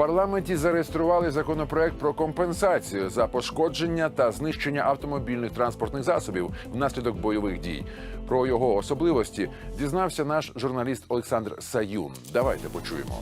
парламенті зареєстрували законопроект про компенсацію за пошкодження та знищення автомобільних транспортних засобів внаслідок бойових дій. Про його особливості дізнався наш журналіст Олександр Саюн. Давайте почуємо.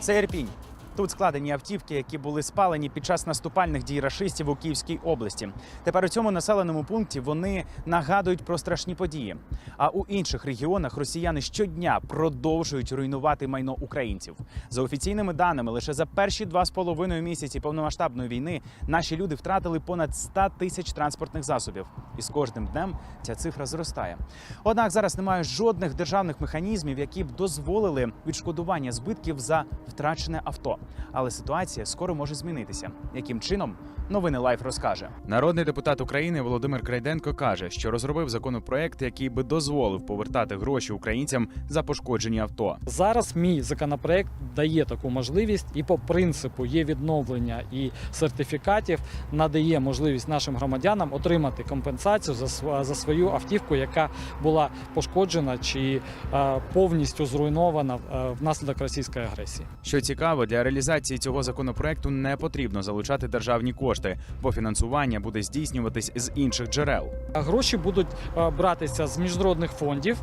Це Ірпінь. Тут складені автівки, які були спалені під час наступальних дій рашистів у Київській області. Тепер у цьому населеному пункті вони нагадують про страшні події. А у інших регіонах росіяни щодня продовжують руйнувати майно українців. За офіційними даними, лише за перші два з половиною місяці повномасштабної війни наші люди втратили понад 100 тисяч транспортних засобів. І з кожним днем ця цифра зростає. Однак зараз немає жодних державних механізмів, які б дозволили відшкодування збитків за втрачене авто. Але ситуація скоро може змінитися. Яким чином новини Лайф розкаже. Народний депутат України Володимир Крайденко каже, що розробив законопроект, який би дозволив повертати гроші українцям за пошкоджені авто. Зараз мій законопроект дає таку можливість, і по принципу є відновлення і сертифікатів, надає можливість нашим громадянам отримати компенсацію за за свою автівку, яка була пошкоджена чи е, повністю зруйнована е, внаслідок російської агресії. Що цікаво, для реалізації цього законопроекту не потрібно залучати державні кошти, бо фінансування буде здійснюватись з інших джерел. Гроші будуть е, братися з міжнародних фондів.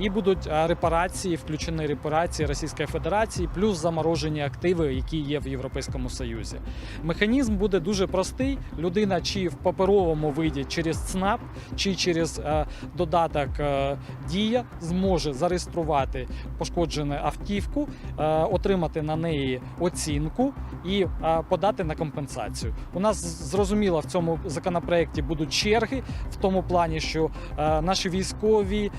І будуть репарації, включені репарації Російської Федерації, плюс заморожені активи, які є в Європейському Союзі. Механізм буде дуже простий. Людина чи в паперовому виді через ЦНАП, чи через додаток Дія зможе зареєструвати пошкоджену автівку, отримати на неї оцінку і подати на компенсацію. У нас зрозуміло в цьому законопроекті будуть черги в тому плані, що наші військові,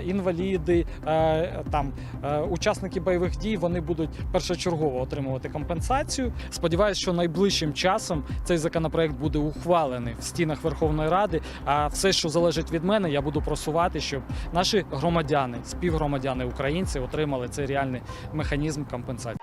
інваліди, е, там е, учасники бойових дій вони будуть першочергово отримувати компенсацію. Сподіваюся, що найближчим часом цей законопроект буде ухвалений в стінах Верховної Ради. А все, що залежить від мене, я буду просувати, щоб наші громадяни, співгромадяни українці отримали цей реальний механізм компенсації.